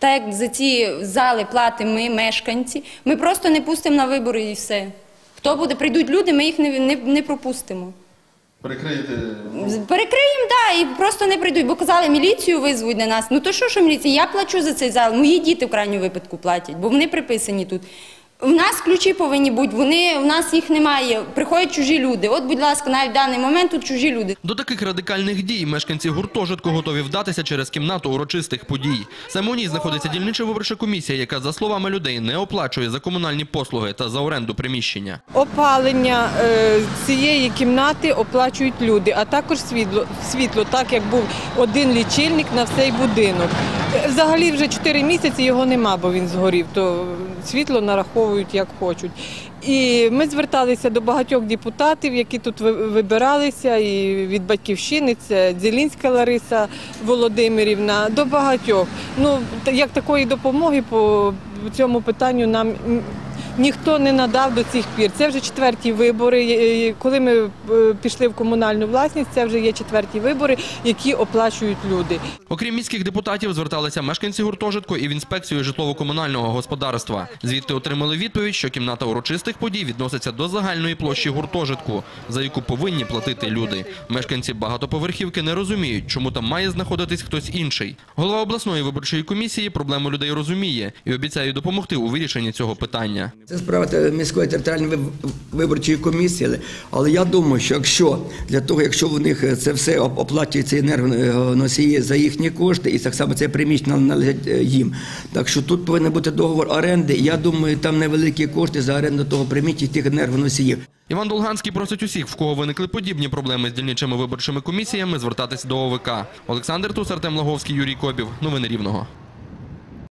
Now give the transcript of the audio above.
Так як за ці зали платимо ми, мешканці, ми просто не пустимо на вибори і все. Хто буде, прийдуть люди, ми їх не, не, не пропустимо. Перекриєте Перекриємо, да, і просто не прийдуть, бо казали, міліцію визвуть на нас. Ну то що, що міліція? Я плачу за цей зал, мої діти в крайньому випадку платять, бо вони приписані тут. У нас ключі повинні бути, вони, у нас їх немає. Приходять чужі люди. От, будь ласка, навіть в даний момент тут чужі люди. До таких радикальних дій мешканці гуртожитку готові вдатися через кімнату урочистих подій. Саме у ній знаходиться дільнича виборча комісія, яка, за словами людей, не оплачує за комунальні послуги та за оренду приміщення. Опалення е, цієї кімнати оплачують люди, а також світло, світло, так як був один лічильник на всей будинок. Е, Взагалі вже 4 місяці його нема, бо він згорів, то світло нараховують як хочуть. І ми зверталися до багатьох депутатів, які тут вибиралися, і від батьківщини це Дзелінська Лариса Володимирівна, до багатьох. Ну, як такої допомоги по цьому питанню нам ніхто не надав до цих пір. Це вже четверті вибори. Е, Коли ми е, пішли в комунальну власність, це вже є четверті вибори, які оплачують люди. Окрім міських депутатів, зверталися мешканці гуртожитку і в інспекцію житлово-комунального господарства. Звідти отримали відповідь, що кімната урочистих подій відноситься до загальної площі гуртожитку, за яку повинні платити люди. Мешканці багатоповерхівки не розуміють, чому там має знаходитись хтось інший. Голова обласної виборчої комісії проблему людей розуміє і обіцяє допомогти у вирішенні цього питання. Це справа міської територіальної виб- виборчої комісії, але- але я думаю, що якщо для того, якщо в них це все оплачується енергоносії за їхні кошти, і так само це приміщення належить е, їм. Так що тут повинен бути договор оренди. Я думаю, там невеликі кошти за оренду того приміщення тих енергоносіїв. Іван Долганський просить усіх, в кого виникли подібні проблеми з дільничими виборчими комісіями, звертатись до ОВК. Олександр Тус, Артем Лаговський, Юрій Кобів. Новини Рівного.